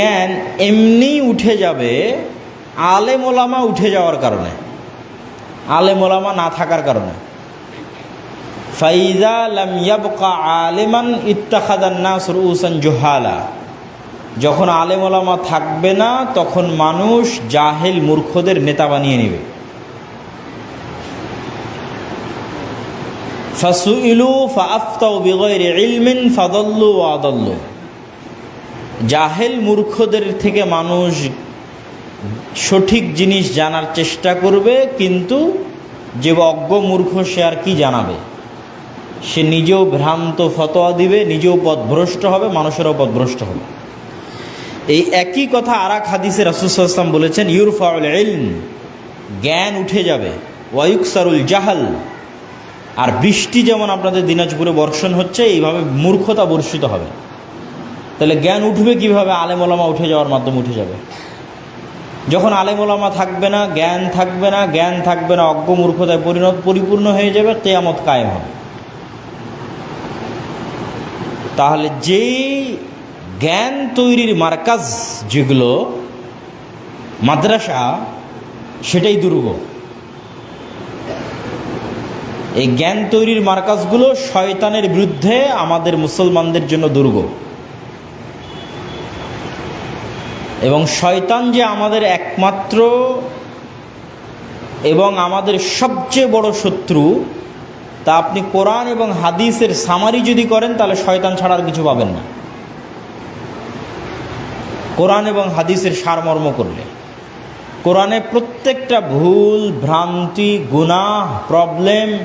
জ্ঞান এমনি উঠে যাবে আলে মোলামা উঠে যাওয়ার কারণে। আলে মোলামা না থাকার কারণে। ফাইজা লাম ইয়াবকা আলেমান ইত্তাখাদান নাস জোহালা। যখন আলেম ওলামা থাকবে না, তখন মানুষ জাহেল মূর্খদের নেতা বানিয়ে নেবে। ফাসুইলু ফাআফতাউ বিগয়রি ইলমিন ফাদাল্লু আদাল্লু। জাহেল মূর্খদের থেকে মানুষ সঠিক জিনিস জানার চেষ্টা করবে, কিন্তু যে অজ্ঞ মূর্খ সে আর কি জানাবে? সে নিজেও ভ্রান্ত ফতোয়া দিবে, নিজেও পথভ্রষ্ট হবে, মানুষেরও পথভ্রষ্ট হবে। এই একই কথা আর এক হাদিসে রাসুসাল্লাম বলেছেন, ইউরফাউল ইলম জ্ঞান উঠে যাবে। ওয়ায়ুকসারুল জাহাল আর বৃষ্টি যেমন আপনাদের দিনাজপুরে বর্ষণ হচ্ছে, এইভাবে মূর্খতা বর্ষিত হবে। তাহলে জ্ঞান উঠবে কীভাবে? আলেমোলামা উঠে যাওয়ার মাধ্যমে উঠে যাবে। যখন আলেমোলামা থাকবে না, জ্ঞান থাকবে না, জ্ঞান থাকবে না, অজ্ঞ মূর্খতায় পরিণত পরিপূর্ণ হয়ে যাবে, কেয়ামত কায়েম হবে। তাহলে যেই জ্ঞান তৈরির মার্কাজ যেগুলো, মাদ্রাসা, সেটাই দুর্গ। এই জ্ঞান তৈরির মার্কাজগুলো শয়তানের বিরুদ্ধে আমাদের মুসলমানদের জন্য দুর্গ। এবং শয়তান যে আমাদের একমাত্র এবং আমাদের সবচেয়ে বড় শত্রু, তা আপনি কোরআন এবং হাদিসের সামারি যদি করেন, তাহলে শয়তান ছাড়ার কিছু পাবেন না। কোরআন এবং হাদিসের সারমর্ম করলে। কোরআনে প্রত্যেকটা ভুল, ভ্রান্তি, গুনাহ প্রবলেম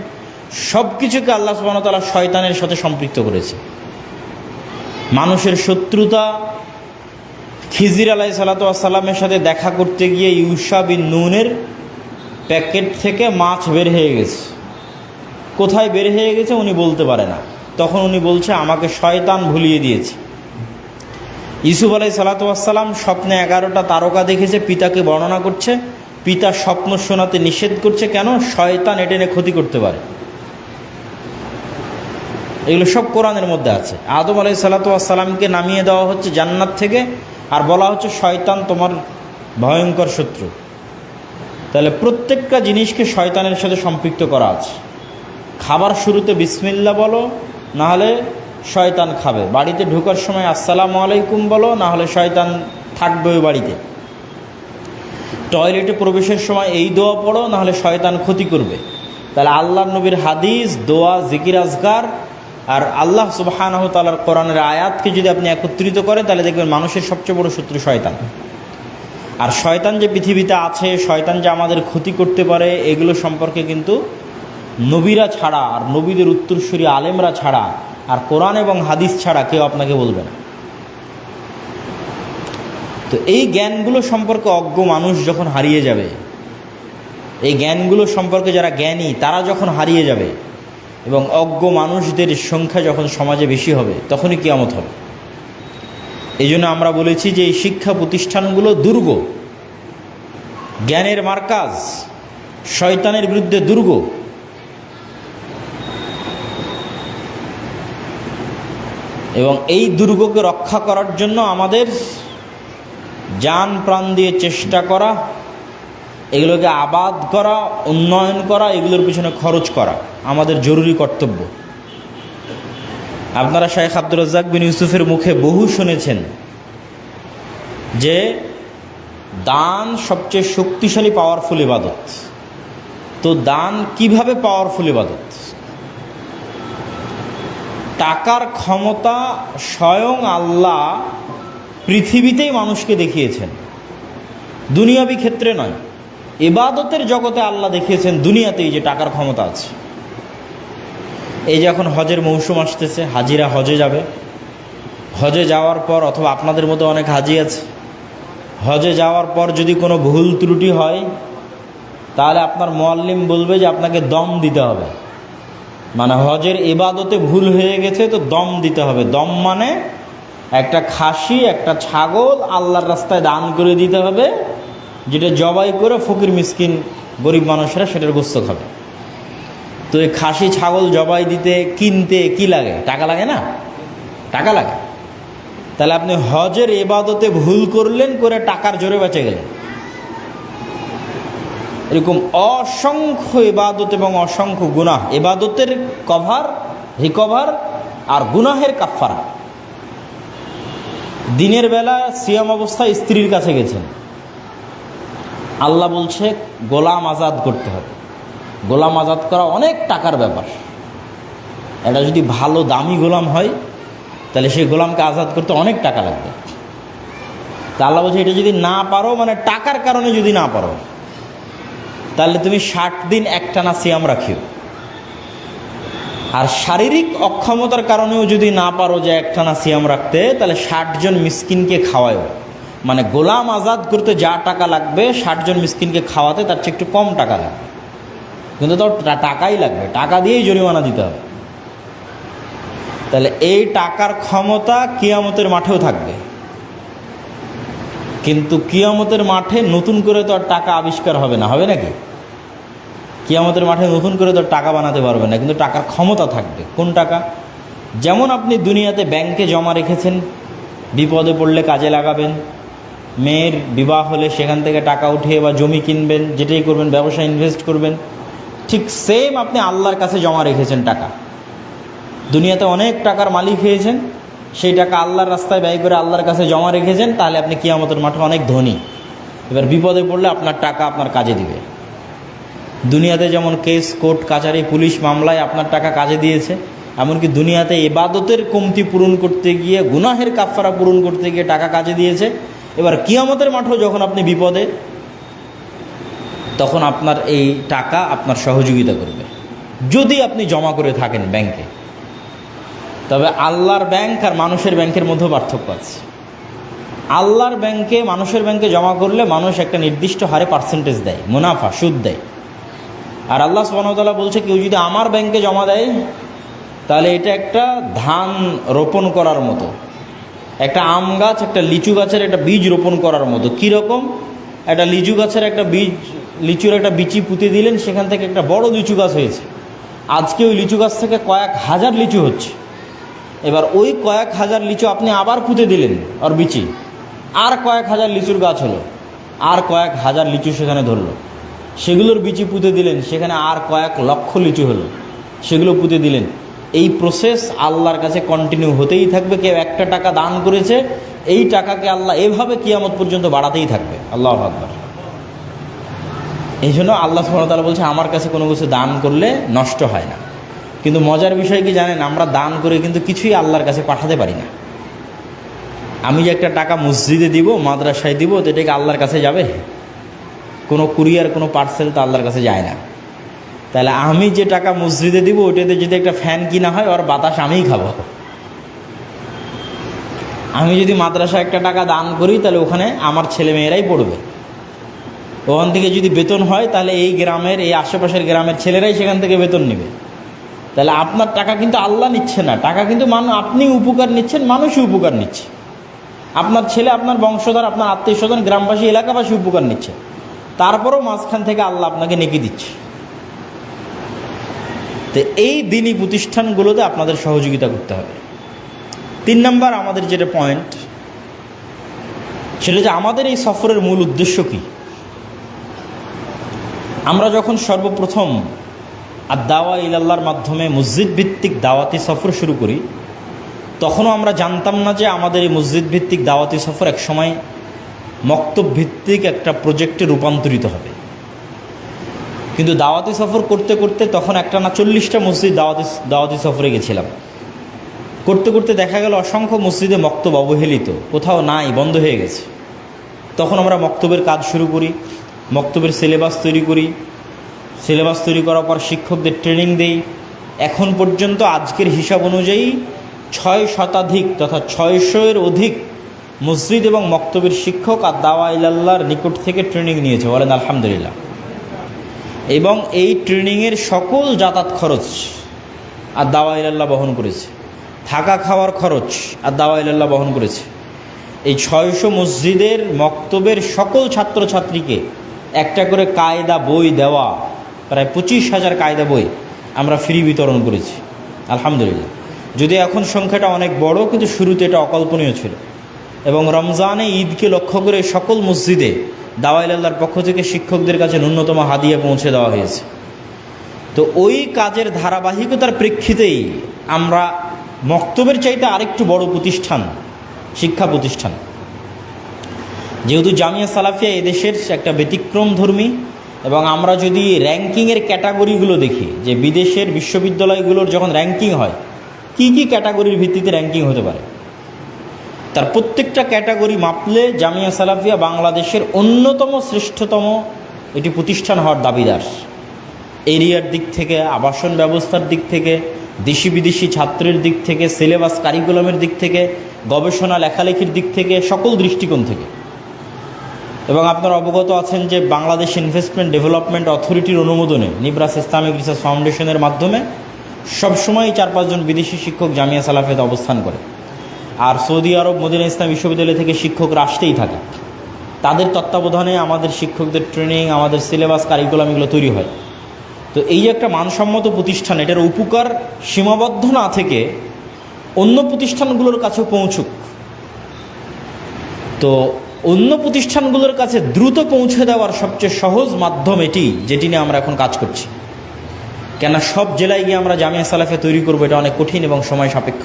সব কিছুকে আল্লাহ সুবাহতাল্লাহ শয়তানের সাথে সম্পৃক্ত করেছে। মানুষের শত্রুতা খিজির আলাই সালাতামের সাথে দেখা করতে গিয়ে ইউসা বিন নুনের প্যাকেট থেকে মাছ বের হয়ে গেছে। কোথায় বের হয়ে গেছে উনি বলতে পারে না। তখন উনি বলছে, আমাকে শয়তান ভুলিয়ে দিয়েছে। ইসুফ আলাই সালাতাম স্বপ্নে এগারোটা তারকা দেখেছে, পিতাকে বর্ণনা করছে। পিতা স্বপ্ন শোনাতে নিষেধ করছে, কেন? শয়তান এটেনে ক্ষতি করতে পারে। এগুলো সব কোরআনের মধ্যে আছে। আদম আলাই সালাতামকে নামিয়ে দেওয়া হচ্ছে জান্নাত থেকে। আর বলা হচ্ছে শয়তান তোমার ভয়ঙ্কর শত্রু। তাহলে প্রত্যেকটা জিনিসকে শয়তানের সাথে সম্পৃক্ত করা আছে। খাবার শুরুতে বিসমিল্লা বলো নাহলে শয়তান খাবে। বাড়িতে ঢোকার সময় আসসালামু আলাইকুম বলো নাহলে শয়তান থাকবে ওই বাড়িতে। টয়লেটে প্রবেশের সময় এই দোয়া পড়ো নাহলে শয়তান ক্ষতি করবে। তাহলে আল্লাহ নবীর হাদিস, দোয়া, জিকির আজগার আর আল্লাহ তালার কোরআনের আয়াতকে যদি আপনি একত্রিত করেন, তাহলে দেখবেন মানুষের সবচেয়ে বড় শত্রু শয়তান। আর শয়তান যে পৃথিবীতে আছে, শয়তান যে আমাদের ক্ষতি করতে পারে, এগুলো সম্পর্কে কিন্তু নবীরা ছাড়া আর নবীদের উত্তরসূরি আলেমরা ছাড়া আর কোরআন এবং হাদিস ছাড়া কেউ আপনাকে বলবে না। তো এই জ্ঞানগুলো সম্পর্কে অজ্ঞ মানুষ যখন হারিয়ে যাবে, এই জ্ঞানগুলো সম্পর্কে যারা জ্ঞানী, তারা যখন হারিয়ে যাবে এবং অজ্ঞ মানুষদের সংখ্যা যখন সমাজে বেশি হবে, তখনই কিয়ামত হবে। এই জন্য আমরা বলেছি যে এই শিক্ষা প্রতিষ্ঠানগুলো দুর্গ। জ্ঞানের মার্কাজ শয়তানের বিরুদ্ধে দুর্গ। এবং এই দুর্গকে রক্ষা করার জন্য আমাদের যান প্রাণ দিয়ে চেষ্টা করা এগুলোকে আবাদ করা, উন্নয়ন করা, এগুলোর পিছনে খরচ করা আমাদের জরুরি কর্তব্য। আপনারা শাহেখ আব্দুর রাজ্জাক বিন ইউসুফের মুখে বহু শুনেছেন যে দান সবচেয়ে শক্তিশালী পাওয়ারফুল ইবাদত। তো দান কীভাবে পাওয়ারফুল ইবাদত? টাকার ক্ষমতা স্বয়ং আল্লাহ পৃথিবীতেই মানুষকে দেখিয়েছেন। দুনিয়াবি ক্ষেত্রে নয়। এবাদতের জগতে আল্লাহ দেখিয়েছেন দুনিয়াতেই যে টাকার ক্ষমতা আছে। এই যে এখন হজের মৌসুম আসতেছে, হাজিরা হজে যাবে। হজে যাওয়ার পর, অথবা আপনাদের মধ্যে অনেক হাজি আছে, হজে যাওয়ার পর যদি কোনো ভুল ত্রুটি হয়, তাহলে আপনার মোয়াল্লিম বলবে যে আপনাকে দম দিতে হবে। মানে হজের এবাদতে ভুল হয়ে গেছে, তো দম দিতে হবে। দম মানে একটা খাসি, একটা ছাগল আল্লাহর রাস্তায় দান করে দিতে হবে যেটা জবাই করে ফকির, মিসকিন, গরিব মানুষরা সেটার গোস্ত খাবে। তো এই খাসি, ছাগল জবাই দিতে, কিনতে কি লাগে? টাকা লাগে না? টাকা লাগে। তাহলে আপনি হজের এবাদতে ভুল করলেন, করে টাকার জোরে বেঁচে গেলেন। এরকম অসংখ্য ইবাদত এবং অসংখ্য গুনাহ। এবাদতের কভার, রিকভার আর গুনাহের কাফারা দিনের বেলা সিয়াম অবস্থায় স্ত্রীর কাছে গেছেন। আল্লাহ বলছে, গোলাম আজাদ করতে হবে। গোলাম আজাদ করা অনেক টাকার ব্যাপার। এটা যদি ভালো, দামি গোলাম হয়, তাহলে সেই গোলামকে আজাদ করতে অনেক টাকা লাগবে। তা আল্লাহ বলছে, এটা যদি না পারো মানে টাকার কারণে যদি না পারো, তাহলে তুমি ষাট দিন একটানা সিয়াম রাখিও। আর শারীরিক অক্ষমতার কারণেও যদি না পারো যে একটানা সিয়াম রাখতে, তাহলে ষাট জন মিসকিনকে খাওয়ায়ও। মানে গোলাম আজাদ করতে যা টাকা লাগবে ষাটজন মিসকিনকে খাওয়াতে তার চেয়ে একটু কম টাকা লাগবে। কিন্তু তো টাকাই লাগবে। টাকা দিয়েই জরিমানা দিতে হবে। তাহলে এই টাকার ক্ষমতা কিয়ামতের মাঠেও থাকবে। কিন্তু কিয়ামতের মাঠে নতুন করে তো আর টাকা আবিষ্কার হবে না। হবে নাকি? কিয়ামতের মাঠে নতুন করে তো টাকা বানাতে পারবে না। কিন্তু টাকার ক্ষমতা থাকবে। কোন টাকা? যেমন আপনি দুনিয়াতে ব্যাংকে জমা রেখেছেন, বিপদে পড়লে কাজে লাগাবেন মেয়ের বিবাহ হলে সেখান থেকে টাকা উঠিয়ে বা জমি কিনবেন, যেটাই করবেন ব্যবসা ইনভেস্ট করবেন, ঠিক সেম আপনি আল্লাহর কাছে জমা রেখেছেন টাকা। দুনিয়াতে অনেক টাকার মালিক হয়েছেন, সেই টাকা আল্লাহর রাস্তায় ব্যয় করে আল্লাহর কাছে জমা রেখেছেন, তাহলে আপনি কিয়ামতের মাঠে অনেক ধনী। এবার বিপদে পড়লে আপনার টাকা আপনার কাজে দিবে। দুনিয়াতে যেমন কেস কোর্ট কাচারি, পুলিশ মামলায় আপনার টাকা কাজে দিয়েছে, এমনকি দুনিয়াতে এবাদতের কমতি পূরণ করতে গিয়ে, গুনাহের কাফারা পূরণ করতে গিয়ে টাকা কাজে দিয়েছে এবার কিয়ামতের মাঠেও যখন আপনি বিপদে, তখন আপনার এই টাকা আপনার সহযোগিতা করবে। যদি আপনি জমা করে থাকেন ব্যাংকে। তবে আল্লাহর ব্যাংক আর মানুষের ব্যাংকের মধ্যে পার্থক্য আছে। আল্লাহর ব্যাংকে, মানুষের ব্যাংকে জমা করলে মানুষ একটা নির্দিষ্ট হারে পার্সেন্টেজ দেয়, মুনাফা, সুদ দেয়। আর আল্লাহ সুবাহতাল্লাহ বলছে, কেউ যদি আমার ব্যাংকে জমা দেয়, তাহলে এটা একটা ধান রোপণ করার মতো। একটা আম গাছ, একটা লিচু গাছের একটা বীজ রোপণ করার মতো। কীরকম? একটা লিচু গাছের একটা বীজ, লিচুর একটা বিচি পুঁতে দিলেন, সেখান থেকে একটা বড় লিচু গাছ হয়েছে। আজকে ওই লিচু গাছ থেকে কয়েক হাজার লিচু হচ্ছে। এবার ওই কয়েক হাজার লিচু আপনি আবার পুঁতে দিলেন, ওর বিচি। আর কয়েক হাজার লিচুর গাছ হলো। আর কয়েক হাজার লিচু সেখানে ধরলো। সেগুলোর বিচি পুঁতে দিলেন, সেখানে আর কয়েক লক্ষ লিচু হলো। সেগুলো পুঁতে দিলেন। এই প্রসেস আল্লাহর কাছে কন্টিনিউ হতেই থাকবে, কেউ একটা টাকা দান করেছে, এই টাকাকে আল্লাহ এভাবে কিয়ামত পর্যন্ত বাড়াতেই থাকবে। আল্লাহ আকবর। এই জন্য আল্লাহ সুবহানাহু বলছে, আমার কাছে কোনো কিছু দান করলে নষ্ট হয় না। কিন্তু মজার বিষয় কি জানেন, আমরা দান করে কিন্তু কিছুই আল্লাহর কাছে পাঠাতে পারি না। আমি যে একটা টাকা মসজিদে দিব, মাদ্রাসায় দিব, তো এটা কি আল্লাহর কাছে যাবে? কোনো কুরিয়ার, কোনো পার্সেল তো আল্লাহর কাছে যায় না। তাহলে আমি যে টাকা মসজিদে দিব, ওইটাতে যদি একটা ফ্যান কিনা হয়, ওর বাতাস আমিই খাব। আমি যদি মাদ্রাসা একটা টাকা দান করি, তাহলে ওখানে আমার ছেলে মেয়েরাই পড়বে। ওখান থেকে যদি বেতন হয়, তাহলে এই গ্রামের, এই আশেপাশের গ্রামের ছেলেরাই সেখান থেকে বেতন নেবে। তাহলে আপনার টাকা কিন্তু আল্লাহ নিচ্ছে না। টাকা কিন্তু মানুষ আপনি উপকার নিচ্ছেন, মানুষই উপকার নিচ্ছে। আপনার ছেলে, আপনার বংশধর, আপনার আত্মীয় স্বজন গ্রামবাসী, এলাকাবাসী উপকার নিচ্ছে। তারপরও মাঝখান থেকে আল্লাহ আপনাকে নেকি দিচ্ছে। তো এই দিনই প্রতিষ্ঠানগুলোতে আপনাদের সহযোগিতা করতে হবে। তিন নম্বর আমাদের যেটা পয়েন্ট সেটা যে আমাদের এই সফরের মূল উদ্দেশ্য কী? আমরা যখন সর্বপ্রথম আর দাওয়া ইলাল্লাহর মাধ্যমে মসজিদ ভিত্তিক দাওয়াতি সফর শুরু করি, তখনও আমরা জানতাম না যে আমাদের এই মসজিদ ভিত্তিক দাওয়াতি সফর একসময় মক্তব ভিত্তিক একটা প্রজেক্টে রূপান্তরিত হবে। কিন্তু দাওয়াতি সফর করতে করতে তখন একটা না চল্লিশটা মসজিদ দাওয়াতি দাওয়াতি সফরে গেছিলাম। করতে করতে দেখা গেল অসংখ্য মসজিদে মক্তব অবহেলিত, কোথাও নাই, বন্ধ হয়ে গেছে। তখন আমরা মক্তবের কাজ শুরু করি, মক্তবের সিলেবাস তৈরি করি। সিলেবাস তৈরি করার পর শিক্ষকদের ট্রেনিং দেই। এখন পর্যন্ত আজকের হিসাব অনুযায়ী ছয় শতাধিক তথা ছয়শোর অধিক মসজিদ এবং মক্তবের শিক্ষক আর দাওয়া ইলাল্লাহর নিকট থেকে ট্রেনিং নিয়েছে, বলেন আলহামদুলিল্লাহ। এবং এই ট্রেনিংয়ের সকল যাতায়াত খরচ আর দাওয়া ইলাল্লাহ বহন করেছে। থাকা খাওয়ার খরচ আর দাওয়া ইলাল্লাহ বহন করেছে। এই ছয়শো মসজিদের মক্তবের সকল ছাত্রছাত্রীকে একটা করে কায়দা বই দেওয়া, প্রায় পঁচিশ হাজার কায়দা বই আমরা ফ্রি বিতরণ করেছি। আলহামদুলিল্লাহ। যদি এখন সংখ্যাটা অনেক বড়, কিন্তু শুরুতে এটা অকল্পনীয় ছিল। এবং রমজানে ঈদকে লক্ষ্য করে সকল মসজিদে দাওয়াইল আল্লাহর পক্ষ থেকে শিক্ষকদের কাছে ন্যূনতম হাদিয়া পৌঁছে দেওয়া হয়েছে। তো ওই কাজের ধারাবাহিকতার প্রেক্ষিতেই আমরা মক্তবের চাইতে আরেকটু বড় প্রতিষ্ঠান, শিক্ষা প্রতিষ্ঠান। যেহেতু জামিয়া সালাফিয়া এদেশের একটা ব্যতিক্রম ধর্মী এবং আমরা যদি র্যাঙ্কিংয়ের ক্যাটাগরিগুলো দেখি, যে বিদেশের বিশ্ববিদ্যালয়গুলোর যখন র্যাঙ্কিং হয়, কি কি ক্যাটাগরির ভিত্তিতে র্যাঙ্কিং হতে পারে? তার প্রত্যেকটা ক্যাটাগরি মাপলে জামিয়া সালাফিয়া বাংলাদেশের অন্যতম শ্রেষ্ঠতম এটি প্রতিষ্ঠান হওয়ার দাবিদার। এরিয়ার দিক থেকে, আবাসন ব্যবস্থার দিক থেকে দেশি বিদেশি ছাত্রের দিক থেকে সিলেবাস কারিকুলামের দিক থেকে, গবেষণা, লেখালেখির দিক থেকে, সকল দৃষ্টিকোণ থেকে। এবং আপনারা অবগত আছেন যে বাংলাদেশ ইনভেস্টমেন্ট ডেভেলপমেন্ট অথরিটির অনুমোদনে নিব্রাস ইসলামিক রিসার্চ ফাউন্ডেশনের মাধ্যমে সবসময় চার পাঁচজন বিদেশি শিক্ষক জামিয়া সালাফেতে অবস্থান করে। আর সৌদি আরব মদিনা ইসলাম বিশ্ববিদ্যালয় থেকে শিক্ষকরা আসতেই থাকে। তাদের তত্ত্বাবধানে আমাদের শিক্ষকদের ট্রেনিং আমাদের সিলেবাস কারিকুলাম এগুলো তৈরি হয়। তো এই যে একটা মানসম্মত প্রতিষ্ঠান, এটার উপকার সীমাবদ্ধ না থেকে অন্য প্রতিষ্ঠানগুলোর কাছেও পৌঁছুক। তো অন্য প্রতিষ্ঠানগুলোর কাছে দ্রুত পৌঁছে দেওয়ার সবচেয়ে সহজ মাধ্যম এটি, যেটি নিয়ে আমরা এখন কাজ করছি। কেন সব জেলায় গিয়ে আমরা জামিয়া সালাফে তৈরি করব, এটা অনেক কঠিন এবং সময় সাপেক্ষ।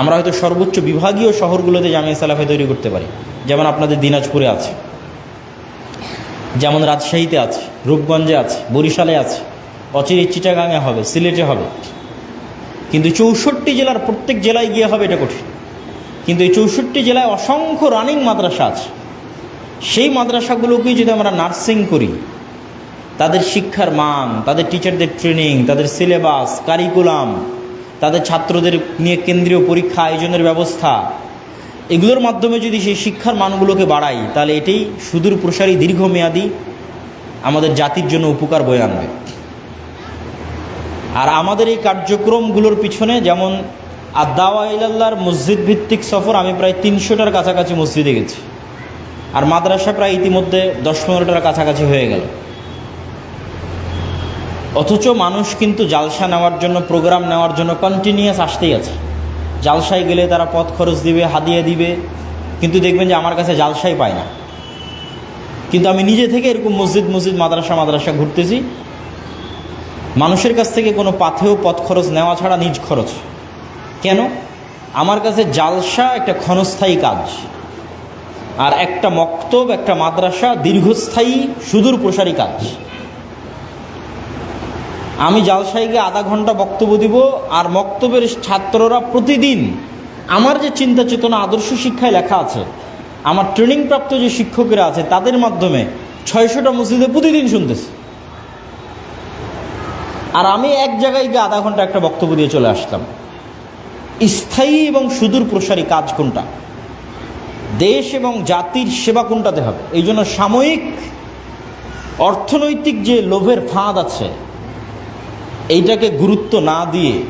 আমরা হয়তো সর্বোচ্চ বিভাগীয় শহরগুলোতে জামিয়া সালাফে তৈরি করতে পারি, যেমন আপনাদের দিনাজপুরে আছে। যেমন রাজশাহীতে আছে, রূপগঞ্জে আছে, বরিশালে আছে, অচিরে চিটাগাঙে হবে, সিলেটে হবে। কিন্তু চৌষট্টি জেলার প্রত্যেক জেলায় গিয়ে হবে এটা কঠিন। কিন্তু এই চৌষট্টি জেলায় অসংখ্য রানিং মাদ্রাসা আছে। সেই মাদ্রাসাগুলোকে যদি আমরা নার্সিং করি, তাদের শিক্ষার মান, তাদের টিচারদের ট্রেনিং তাদের সিলেবাস কারিকুলাম তাদের ছাত্রদের নিয়ে কেন্দ্রীয় পরীক্ষা, আয়োজনের ব্যবস্থা এগুলোর মাধ্যমে যদি সেই শিক্ষার মানগুলোকে বাড়াই, তাহলে এটাই সুদূর প্রসারী দীর্ঘমেয়াদী আমাদের জাতির জন্য উপকার বয়ে আনবে। আর আমাদের এই কার্যক্রমগুলোর পিছনে যেমন আদাওয়া ইলাল্লাহর মসজিদ ভিত্তিক সফর, আমি প্রায় তিনশোটার কাছাকাছি মসজিদে গেছি। আর মাদ্রাসা প্রায় ইতিমধ্যে দশ পনেরোটার কাছাকাছি হয়ে গেল। অথচ মানুষ কিন্তু জালসা নেওয়ার জন্য, প্রোগ্রাম নেওয়ার জন্য কন্টিনিউয়াস আসতেই আছে। জালসায় গেলে তারা পথ খরচ দিবে, হাদিয়ে দিবে। কিন্তু দেখবেন যে আমার কাছে জালসাই পায় না। কিন্তু আমি নিজে থেকে এরকম মসজিদ মসজিদ, মাদ্রাসা মাদ্রাসা ঘুরতেছি। মানুষের কাছ থেকে কোনো পাথেও পথ খরচ নেওয়া ছাড়া নিজ খরচ। কেন? আমার কাছে জালসা একটা ক্ষণস্থায়ী কাজ। আর একটা মক্তব, একটা মাদ্রাসা দীর্ঘস্থায়ী সুদূর প্রসারী কাজ। আমি জালসায় গিয়ে আধা ঘণ্টা বক্তব্য দিব আর বক্তব্যের ছাত্ররা প্রতিদিন আমার যে চিন্তা চেতনা আদর্শ শিক্ষায় লেখা আছে, আমার ট্রেনিং প্রাপ্ত যে শিক্ষকেরা আছে, তাদের মাধ্যমে ছয়শোটা মসজিদে প্রতিদিন শুনতেছে। আর আমি এক জায়গায় গিয়ে আধা ঘণ্টা একটা বক্তব্য দিয়ে চলে আসলাম। স্থায়ী এবং সুদূর প্রসারী কাজ কোনটা? দেশ এবং জাতির সেবা কোনটাতে হবে? এই জন্য সাময়িক অর্থনৈতিক যে লোভের ফাঁদ আছে এইটাকে গুরুত্ব না দিয়ে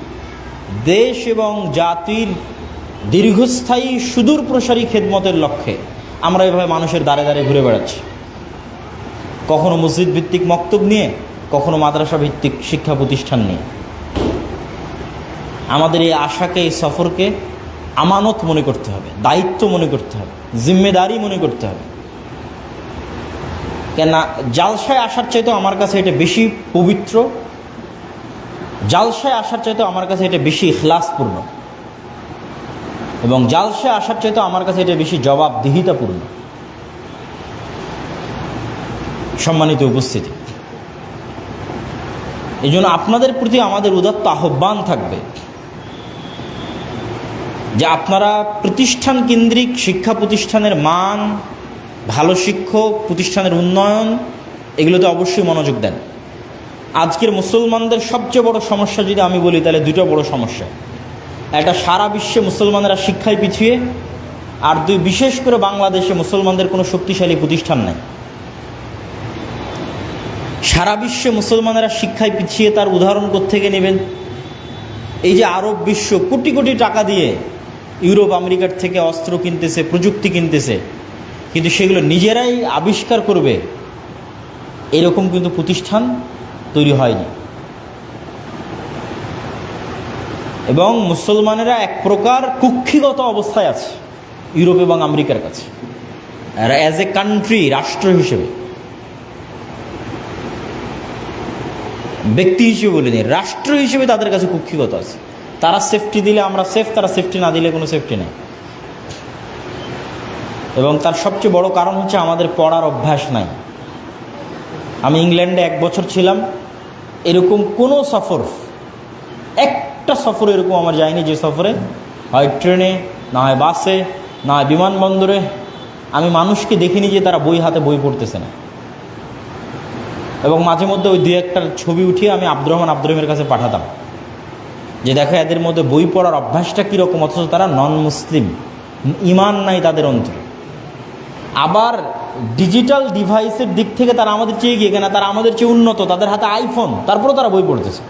দেশ এবং জাতির দীর্ঘস্থায়ী সুদূর প্রসারী খেদমতের লক্ষ্যে আমরা এভাবে মানুষের দ্বারে দ্বারে ঘুরে বেড়াচ্ছি। কখনো মসজিদ ভিত্তিক মক্তব নিয়ে, কখনো মাদ্রাসা ভিত্তিক শিক্ষা প্রতিষ্ঠান নিয়ে। আমাদের এই আশাকে, এই সফরকে আমানত মনে করতে হবে, দায়িত্ব মনে করতে হবে, জিম্মেদারি মনে করতে হবে। কেননা, জালসায় আসার চাইতেও আমার কাছে এটা বেশি পবিত্র জালসায় আসার চাইতে আমার কাছে এটা বেশি ইখলাসপূর্ণ। এবং জালসায় আসার চাইতে আমার কাছে এটা বেশি জবাবদিহিতাপূর্ণ। সম্মানিত উপস্থিতি। এই জন্য আপনাদের প্রতি আমাদের উদাত্ত আহ্বান থাকবে যে আপনারা প্রতিষ্ঠান কেন্দ্রিক শিক্ষা প্রতিষ্ঠানের মান, ভালো শিক্ষক, প্রতিষ্ঠানের উন্নয়ন, এগুলোতে অবশ্যই মনোযোগ দেন। আজকের মুসলমানদের সবচেয়ে বড় সমস্যা যদি আমি বলি, তাহলে দুটো বড় সমস্যা। একটা, সারা বিশ্বে মুসলমানেরা শিক্ষায় পিছিয়ে, আর দুই, বিশেষ করে বাংলাদেশে মুসলমানদের কোনো শক্তিশালী প্রতিষ্ঠান নাই। সারা বিশ্বে মুসলমানেরা শিক্ষায় পিছিয়ে, তার উদাহরণ থেকে নেবেন? এই যে আরব বিশ্ব কোটি কোটি টাকা দিয়ে ইউরোপ, আমেরিকার থেকে অস্ত্র কিনতেছে, প্রযুক্তি কিনতেছে, কিন্তু সেগুলো নিজেরাই আবিষ্কার করবে, এরকম কিন্তু প্রতিষ্ঠান তৈরি হয়নি। এবং মুসলমানেরা এক প্রকার কুক্ষিগত অবস্থায় আছে, ইউরোপ এবং আমেরিকার কাছে। অ্যাজ এ কান্ট্রি রাষ্ট্র হিসেবে। ব্যক্তি হিসেবে বলে বলিনি, রাষ্ট্র হিসেবে তাদের কাছে কুক্ষিগত আছে। তারা সেফটি দিলে আমরা সেফ তারা সেফটি না দিলে কোনো সেফটি নেই। এবং তার সবচেয়ে বড় কারণ হচ্ছে আমাদের পড়ার অভ্যাস নাই। আমি ইংল্যান্ডে এক বছর ছিলাম এরকম কোনো সফর, একটা সফর এরকম আমার যায়নি যে সফরে। হয় ট্রেনে, না হয় বাসে, না হয় বিমানবন্দরে। আমি মানুষকে দেখিনি যে তারা বই হাতে বই পড়তেছে না। এবং মাঝে মধ্যে ওই দুই একটা ছবি উঠিয়ে আমি আব্দুর রহমান আব্দুর রহিমের কাছে পাঠাতাম। যে দেখো, এদের মধ্যে বই পড়ার অভ্যাসটা কীরকম? অথচ তারা নন মুসলিম ইমান নাই তাদের অন্তরে। আবার ডিজিটাল ডিভাইসের দিক থেকে তারা আমাদের চেয়ে গিয়ে কেনা তারা আমাদের চেয়ে উন্নত, তাদের হাতে আইফোন তারপরেও তারা বই পড়তেছে।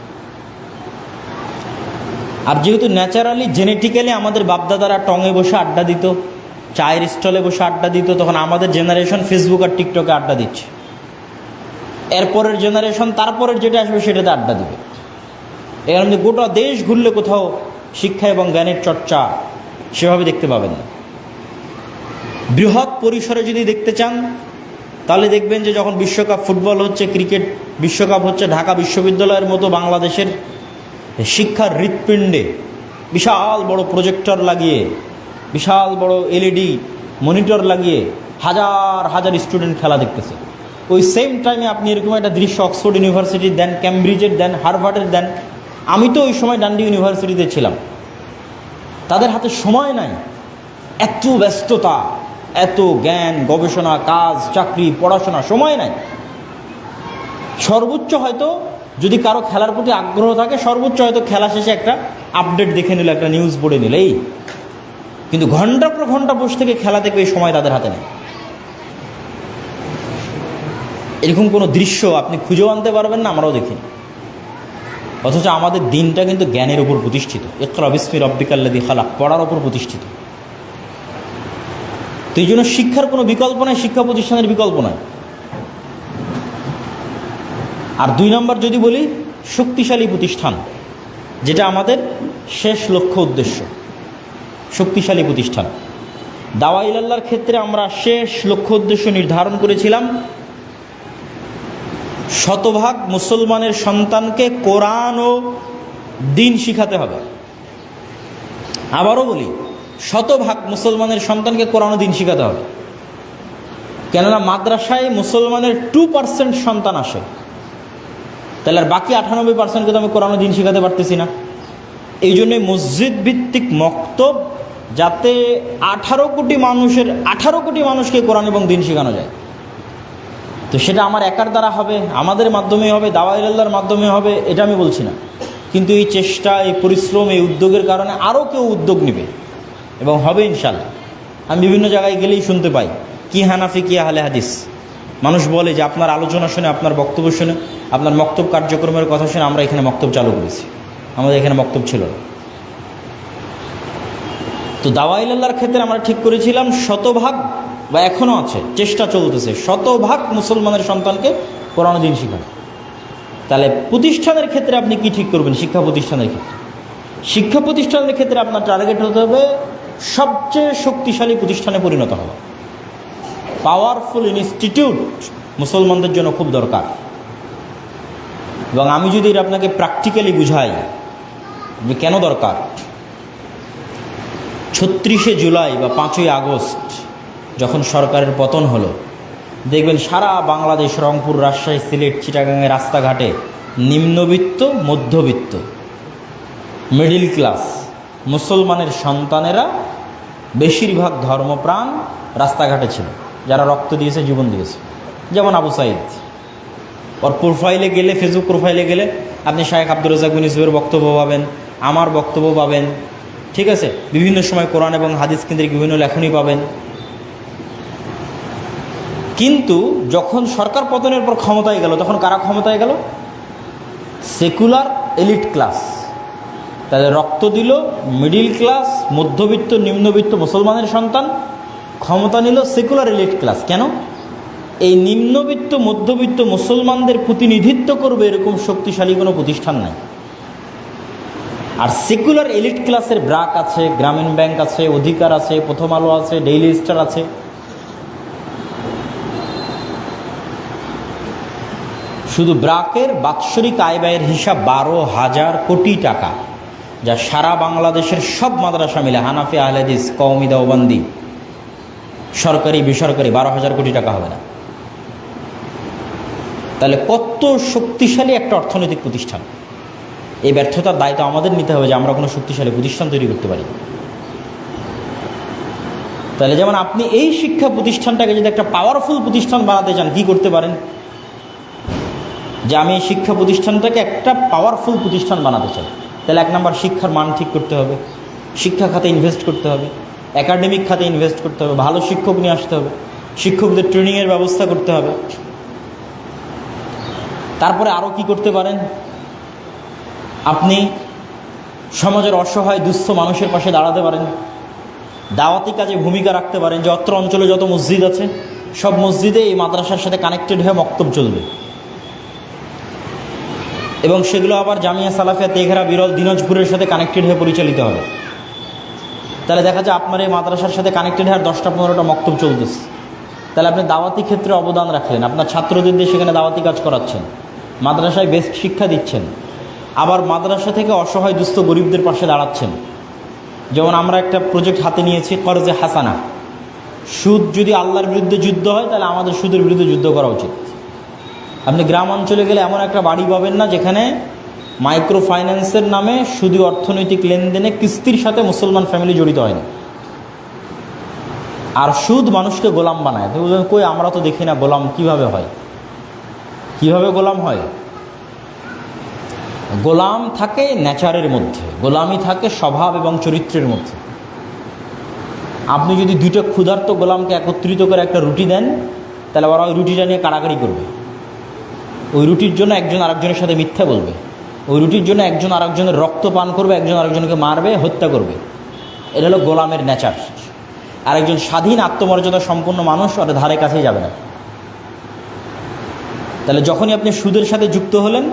আর যেহেতু ন্যাচারালি জেনেটিক্যালি আমাদের বাপদাদারা টঙে বসে আড্ডা দিত, চায়ের স্টলে বসে আড্ডা দিত, তখন আমাদের জেনারেশন ফেসবুক আর টিকটকে আড্ডা দিচ্ছে। এরপরের জেনারেশন তারপরের যেটা আসবে সেটাতে আড্ডা দিবে। এর মধ্যে গোটা দেশ ঘুরলে কোথাও শিক্ষা এবং জ্ঞানের চর্চা সেভাবে দেখতে পাবেন না। বৃহৎ পরিসরে যদি দেখতে চান, তাহলে দেখবেন যে যখন বিশ্বকাপ ফুটবল হচ্ছে, ক্রিকেট বিশ্বকাপ হচ্ছে, ঢাকা বিশ্ববিদ্যালয়ের মতো বাংলাদেশের শিক্ষার হৃৎপিণ্ডে বিশাল বড় প্রজেক্টর লাগিয়ে, বিশাল বড় এলইডি মনিটর লাগিয়ে হাজার হাজার স্টুডেন্ট খেলা দেখতেছে। ওই সেম টাইমে আপনি এরকম একটা দৃশ্য অক্সফোর্ড ইউনিভার্সিটির দেন ক্যামব্রিজের দেন হার্ভার্ডের, দেন আমি তো ওই সময় ডান্ডি ইউনিভার্সিটিতে ছিলাম। তাদের হাতে সময় নাই। এত ব্যস্ততা। এত জ্ঞান, গবেষণা, কাজ, চাকরি, পড়াশোনা, সময় নাই। সর্বোচ্চ হয়তো যদি কারও খেলার প্রতি আগ্রহ থাকে, সর্বোচ্চ হয়তো খেলা শেষে একটা আপডেট দেখে নিল, একটা নিউজ পড়ে নিল, এই। কিন্তু ঘণ্টার পর ঘণ্টা বসে থেকে খেলা দেখবে, এই সময় তাদের হাতে নেই। এরকম কোনো দৃশ্য আপনি খুঁজেও আনতে পারবেন না, আমরাও দেখিনি। অথচ আমাদের দিনটা কিন্তু জ্ঞানের উপর প্রতিষ্ঠিত। ইকরা বিসমি রব্বিকাল্লাদি খালাক, পড়ার উপর প্রতিষ্ঠিত। তো এই জন্য শিক্ষার কোনো বিকল্প নাই, শিক্ষা প্রতিষ্ঠানের বিকল্প নাই। আর দুই নম্বর যদি বলি, শক্তিশালী প্রতিষ্ঠান, যেটা আমাদের শেষ লক্ষ্য উদ্দেশ্য। শক্তিশালী প্রতিষ্ঠান। দাওয়া ইলাল্লার ক্ষেত্রে আমরা শেষ লক্ষ্য উদ্দেশ্য নির্ধারণ করেছিলাম, শতভাগ মুসলমানের সন্তানকে কোরআন ও দিন শিখাতে হবে। আবারও বলি শতভাগ মুসলমানের সন্তানকে কোরআন দিন শিখাতে হবে। কেননা মাদ্রাসায় মুসলমানের টু পার্সেন্ট সন্তান আসে। তাহলে আর বাকি আটানব্বই পার্সেন্টকে তো আমি কোরআন দিন শিখাতে পারতেছি না। এই জন্যই মসজিদ ভিত্তিক মক্তব যাতে আঠারো কোটি মানুষের, আঠারো কোটি মানুষকে কোরআন এবং দিন শেখানো যায়। তো সেটা আমার একার দ্বারা হবে, আমাদের মাধ্যমে হবে দাওয়াইল্লার মাধ্যমে হবে, এটা আমি বলছি না। কিন্তু এই চেষ্টা, এই পরিশ্রম, এই উদ্যোগের কারণে আরও কেউ উদ্যোগ নেবে। এবং হবে ইনশাল্লাহ আমি বিভিন্ন জায়গায় গেলেই শুনতে পাই, কি হানাফি, কি আহলে হাদিস। মানুষ বলে যে আপনার আলোচনা শুনে, আপনার বক্তব্য শুনে, আপনার মক্তব কার্যক্রমের কথা শুনে আমরা এখানে মক্তব চালু করেছি। আমাদের এখানে মক্তব ছিল না। তো দাওয়াইল্লার ক্ষেত্রে আমরা ঠিক করেছিলাম, শতভাগ বা এখনও আছে, চেষ্টা চলতেছে, শতভাগ মুসলমানের সন্তানকে কোরআন দিন শেখানো। তাহলে প্রতিষ্ঠানের ক্ষেত্রে আপনি কি ঠিক করবেন? শিক্ষা প্রতিষ্ঠানের ক্ষেত্রে। শিক্ষা প্রতিষ্ঠানের ক্ষেত্রে আপনার টার্গেট হতে হবে সবচেয়ে শক্তিশালী প্রতিষ্ঠানে পরিণত হওয়া পাওয়ারফুল ইনস্টিটিউট মুসলমানদের জন্য খুব দরকার। এবং আমি যদি আপনাকে প্র্যাকটিক্যালি বুঝাই যে কেন দরকার, ছত্রিশে জুলাই বা পাঁচই আগস্ট যখন সরকারের পতন হলো, দেখবেন সারা বাংলাদেশ, রংপুর, রাজশাহী, সিলেট, চিটাগাংয়ের রাস্তাঘাটে নিম্নবিত্ত, মধ্যবিত্ত মিডিল ক্লাস মুসলমানের সন্তানেরা বেশিরভাগ ধর্মপ্রাণ রাস্তাঘাটে ছিল। যারা রক্ত দিয়েছে, জীবন দিয়েছে। যেমন আবু সাইদ। ওর প্রোফাইলে গেলে ফেসবুক প্রোফাইলে গেলে আপনি শাহেখ আব্দুর রাজাক বিন ইউসুফের বক্তব্য পাবেন, আমার বক্তব্য পাবেন। ঠিক আছে? বিভিন্ন সময় কোরআন এবং হাদিস কেন্দ্রিক বিভিন্ন লেখনী পাবেন। কিন্তু যখন সরকার পতনের পর ক্ষমতায় গেল, তখন কারা ক্ষমতায় গেল? Secular elite class. তাদের রক্ত দিল মিডিল ক্লাস মধ্যবিত্ত, নিম্নবিত্ত মুসলমানের সন্তান, ক্ষমতা নিল সেকুলার এলিট ক্লাস কেন? এই নিম্নবিত্ত, মধ্যবিত্ত মুসলমানদের প্রতিনিধিত্ব করবে এরকম শক্তিশালী কোনো প্রতিষ্ঠান নাই। আর সেকুলার এলিট ক্লাসের ব্রাক আছে, গ্রামীণ ব্যাংক আছে, অধিকার আছে, প্রথম আলো আছে ডেইলি স্টার আছে। শুধু ব্রাকের বাৎসরিক আয় ব্যয়ের হিসাব বারো হাজার কোটি টাকা। যা সারা বাংলাদেশের সব মাদ্রাসা মিলে হানাফি, আহলেদিস কৌমি দেওবন্দি, সরকারি, বেসরকারি বারো হাজার কোটি টাকা হবে না। তাহলে কত শক্তিশালী একটা অর্থনৈতিক প্রতিষ্ঠান। এই ব্যর্থতার দায়িত্ব আমাদের নিতে হবে যে আমরা কোনো শক্তিশালী প্রতিষ্ঠান তৈরি করতে পারি। তাহলে যেমন আপনি এই শিক্ষা প্রতিষ্ঠানটাকে যদি একটা পাওয়ারফুল প্রতিষ্ঠান বানাতে চান, কি করতে পারেন? যে আমি এই শিক্ষা প্রতিষ্ঠানটাকে একটা পাওয়ারফুল প্রতিষ্ঠান বানাতে চাই। তাহলে এক নম্বর শিক্ষার মান ঠিক করতে হবে। শিক্ষা খাতে ইনভেস্ট করতে হবে। একাডেমিক খাতে ইনভেস্ট করতে হবে। ভালো শিক্ষক নিয়ে আসতে হবে। শিক্ষকদের ট্রেনিংয়ের ব্যবস্থা করতে হবে। তারপরে আরও কি করতে পারেন? আপনি সমাজের অসহায়, দুস্থ মানুষের পাশে দাঁড়াতে পারেন। দাওয়াতি কাজে ভূমিকা রাখতে পারেন। যে অত্র অঞ্চলে যত মসজিদ আছে, সব মসজিদে এই মাদ্রাসার সাথে কানেক্টেড হয়ে মক্তব চলবে। এবং সেগুলো আবার জামিয়া সালাফিয়া তেঘরা বিরল দিনাজপুরের সাথে কানেক্টেড হয়ে পরিচালিত হবে। তাহলে দেখা যায় আপনার এই মাদ্রাসার সাথে কানেক্টেড আর দশটা পনেরোটা মক্তব চলতেছে। তাহলে আপনি দাওয়াতি ক্ষেত্রে অবদান রাখলেন। আপনার ছাত্রদের দিয়ে সেখানে দাওয়াতি কাজ করাচ্ছেন। মাদ্রাসায় বেস্ট শিক্ষা দিচ্ছেন। আবার মাদ্রাসা থেকে অসহায় দুস্থ গরিবদের পাশে দাঁড়াচ্ছেন। যেমন আমরা একটা প্রজেক্ট হাতে নিয়েছি, কর্জে হাসানা। সুদ যদি আল্লাহর বিরুদ্ধে যুদ্ধ হয়, তাহলে আমাদের সুদের বিরুদ্ধে যুদ্ধ করা উচিত। আপনি গ্রাম অঞ্চলে গেলে এমন একটা বাড়ি পাবেন না যেখানে মাইক্রো ফাইন্যান্সের নামে শুধু অর্থনৈতিক লেনদেনে কিস্তির সাথে মুসলমান ফ্যামিলি জড়িত হয় না। আর সুদ মানুষকে গোলাম বানায়। কই, আমরা তো দেখি না গোলাম কীভাবে হয়? কীভাবে গোলাম হয়? গোলাম থাকে নেচারের মধ্যে। গোলামি থাকে স্বভাব এবং চরিত্রের মধ্যে। আপনি যদি দুইটা ক্ষুধার্ত গোলামকে একত্রিত করে একটা রুটি দেন, তাহলে ওরা ওই রুটিটা নিয়ে কাড়াকাড়ি করবে। ওই রুটির জন্য একজন আরেকজনের সাথে মিথ্যা বলবে। ওই রুটির জন্য একজন আরেকজনের রক্ত পান করবে, একজন আরেকজনকে মারবে, হত্যা করবে। এটা হলো গোলামের নেচার আর একজন স্বাধীন আত্মমর্যাদা সম্পন্ন মানুষ ওর ধারে কাছেই যাবে না। তাহলে যখনই আপনি সুদের সাথে যুক্ত হলেন,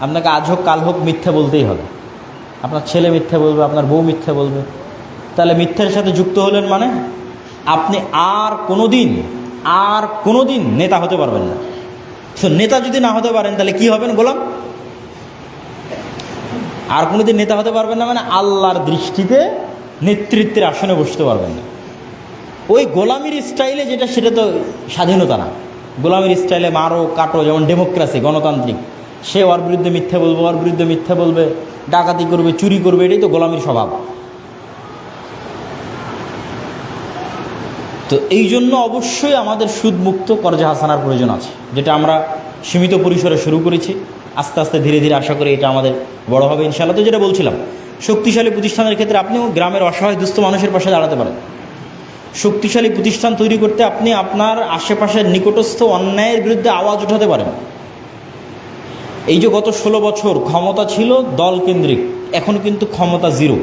আপনাকে আজ হোক, কাল হোক মিথ্যা বলতেই হবে। আপনার ছেলে মিথ্যা বলবে, আপনার বউ মিথ্যা বলবে। তাহলে মিথ্যার সাথে যুক্ত হলেন মানে আপনি আর কোনো দিন আর কোনো দিন নেতা হতে পারবেন না। তো নেতা যদি না হতে পারেন, তাহলে কি হবেন গোলাম? আর কোনোদিন নেতা হতে পারবেন না মানে আল্লাহর দৃষ্টিতে নেতৃত্বের আসনে বসতে পারবেন না। ওই গোলামির স্টাইলে যেটা, সেটা তো স্বাধীনতা না। গোলামির স্টাইলে মারো, কাটো, যেমন ডেমোক্রেসি, গণতান্ত্রিক। সে ওর বিরুদ্ধে মিথ্যা বলবে, ওর বিরুদ্ধে মিথ্যা বলবে, ডাকাতি করবে, চুরি করবে, এটাই তো গোলামির স্বভাব। তো এই জন্য অবশ্যই আমাদের সুদমুক্ত কর্জা হাসানার প্রয়োজন আছে, যেটা আমরা সীমিত পরিসরে শুরু করেছি। আস্তে আস্তে ধীরে ধীরে আশা করি এটা আমাদের বড় হবে ইনশাআল্লাহ। তো যেটা বলছিলাম, শক্তিশালী প্রতিষ্ঠানের ক্ষেত্রে আপনিও গ্রামের অসহায় দুস্থ মানুষের পাশে দাঁড়াতে পারেন। শক্তিশালী প্রতিষ্ঠান তৈরি করতে আপনি আপনার আশেপাশের নিকটস্থ অন্যায়ের বিরুদ্ধে আওয়াজ উঠাতে পারেন। এই যে গত ষোলো বছর ক্ষমতা ছিল দল কেন্দ্রিক এখন কিন্তু ক্ষমতা জিরো।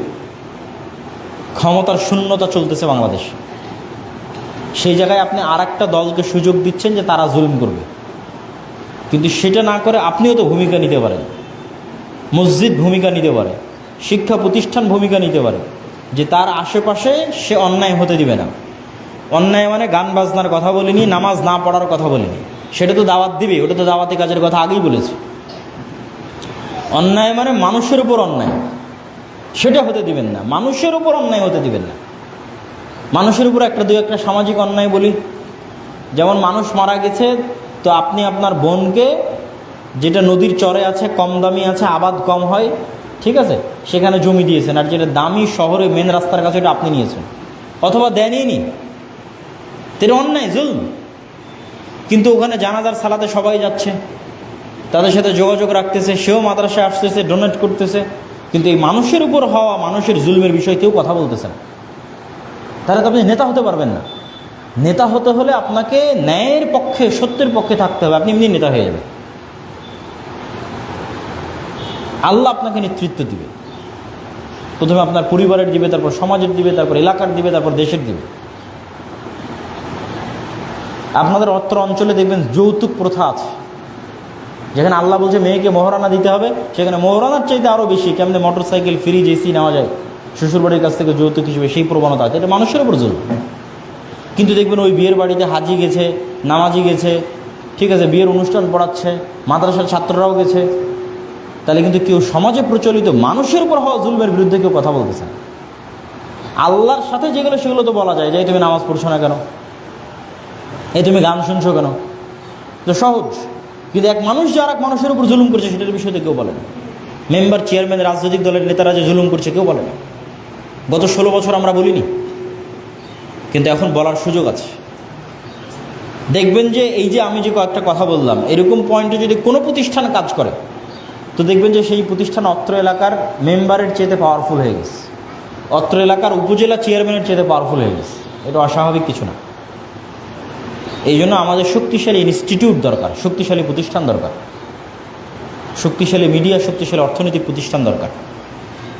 ক্ষমতার শূন্যতা চলতেছে বাংলাদেশ। সেই জায়গায় আপনি আর একটা দলকে সুযোগ দিচ্ছেন যে তারা জুলুম করবে। কিন্তু সেটা না করে আপনিও তো ভূমিকা নিতে পারেন। মসজিদ ভূমিকা নিতে পারে, শিক্ষা প্রতিষ্ঠান ভূমিকা নিতে পারে, যে তার আশেপাশে সে অন্যায় হতে দিবে না। অন্যায় মানে গান বাজনার কথা বলিনি, নামাজ না পড়ার কথা বলিনি। সেটা তো দাওয়াত দিবে, ওটা তো দাওয়াতি কাজের কথা আগেই বলেছি। অন্যায় মানে মানুষের উপর অন্যায়। সেটা হতে দিবেন না, মানুষের উপর অন্যায় হতে দিবেন না। মানুষের উপর একটা দু একটা সামাজিক অন্যায় বলি। যেমন মানুষ মারা গেছে, তো আপনি আপনার বোনকে, যেটা নদীর চরে আছে, কম দামি আছে, আবাদ কম হয়, ঠিক আছে? সেখানে জমি দিয়েছেন, আর যেটা দামি শহরে মেন রাস্তার কাছে এটা আপনি নিয়েছেন। অথবা দেনই নি তেরে অন্যায়, জুলম। কিন্তু ওখানে জানাজার সালাতে সবাই যাচ্ছে। তাদের সাথে যোগাযোগ রাখতেছে, সেও মাদ্রাসায় আসতেছে ডোনেট করতেছে। কিন্তু এই মানুষের উপর হওয়া, মানুষের জুলমের বিষয়ে কেউ কথা বলতেছে না। তাহলে তো আপনি নেতা হতে পারবেন না। নেতা হতে হলে আপনাকে ন্যায়ের পক্ষে, সত্যের পক্ষে থাকতে হবে। আপনি এমনি নেতা হয়ে যাবেন। আল্লাহ আপনাকে নেতৃত্ব দিবে। প্রথমে আপনার পরিবারের দিবে, তারপর সমাজের দিবে, তারপর এলাকার দিবে, তারপর দেশের দিবে। আপনাদের অত্র অঞ্চলে দেখবেন যৌতুক প্রথা আছে। যেখানে আল্লাহ বলছে, মেয়েকে মহারানা দিতে হবে। সেখানে মহারানার চাইতে আরও বেশি। কেমনে মোটর সাইকেল ফ্রিজ এসি নেওয়া যায়। শ্বশুরবাড়ির কাছ থেকে যৌতুক হিসেবে সেই প্রবণতা আছে, এটা মানুষের উপর জল কিন্তু দেখবেন ওই বিয়ের বাড়িতে হাজি গেছে, নামাজি গেছে, ঠিক আছে, বিয়ের অনুষ্ঠান পড়াচ্ছে, মাদ্রাসার ছাত্ররাও গেছে, তাহলে কিন্তু কেউ সমাজে প্রচলিত মানুষের উপর হওয়া জুলমের বিরুদ্ধে কেউ কথা বলতেছে আল্লাহর সাথে যেগুলো সেগুলো তো বলা যায় যে তুমি নামাজ পড়ছো না কেন? এই তুমি গান শুনছো কেন? তো সহজ। কিন্তু এক মানুষ যে আর এক মানুষের উপর জুলুম করছে, সেটার বিষয়ে কেউ বলে না। মেম্বার, চেয়ারম্যান, রাজনৈতিক দলের নেতারা যে জুলুম করছে, কেউ বলে না। গত ষোলো বছর আমরা বলিনি। কিন্তু এখন বলার সুযোগ আছে। দেখবেন যে এই যে আমি যে কয়েকটা কথা বললাম, এরকম পয়েন্টে যদি কোনো প্রতিষ্ঠান কাজ করে, তো দেখবেন যে সেই প্রতিষ্ঠান অত্র এলাকার মেম্বারের চেয়েতে পাওয়ারফুল হয়ে গেছে। অত্র এলাকার উপজেলা চেয়ারম্যানের চেয়েতে পাওয়ারফুল হয়ে গেছে। এটা অস্বাভাবিক কিছু না। এই জন্য আমাদের শক্তিশালী ইনস্টিটিউট দরকার, শক্তিশালী প্রতিষ্ঠান দরকার। শক্তিশালী মিডিয়া শক্তিশালী অর্থনৈতিক প্রতিষ্ঠান দরকার।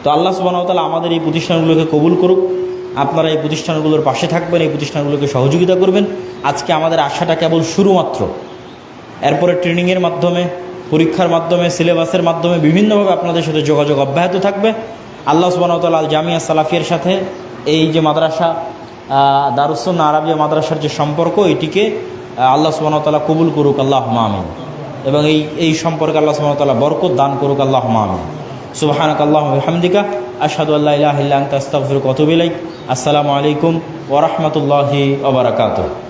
তো আল্লাহ সুবাহতালা আমাদের এই প্রতিষ্ঠানগুলোকে কবুল করুক। আপনারা এই প্রতিষ্ঠানগুলোর পাশে থাকবেন, এই প্রতিষ্ঠানগুলোকে সহযোগিতা করবেন। আজকে আমাদের আশাটা কেবল শুরুমাত্র। এরপরে ট্রেনিংয়ের মাধ্যমে, পরীক্ষার মাধ্যমে সিলেবাসের মাধ্যমে বিভিন্নভাবে আপনাদের সাথে যোগাযোগ অব্যাহত থাকবে। আল্লাহ সুবাহতাল আল জামিয়া সালাফিয়ার সাথে এই যে মাদ্রাসা দারুসুন আরবিয়া মাদ্রাসার যে সম্পর্ক, এটিকে আল্লাহ সুবাহতাল্লাহ কবুল করুক আল্লাহ মামিন এবং এই এই সম্পর্কে আল্লাহ সুবাহতাল্লাহ বরকত দান করুক আল্লাহ মামিন সুবাহানক আল্লাহ হামদিকা আশহাদু আল্লাহ ইলাহা ইল্লা আস্তাগফিরুকা ওয়া আতুবু ইলাইক। আসসালামু আলাইকুম ওয়া রাহমাতুল্লাহি ওয়া বারাকাতুহু।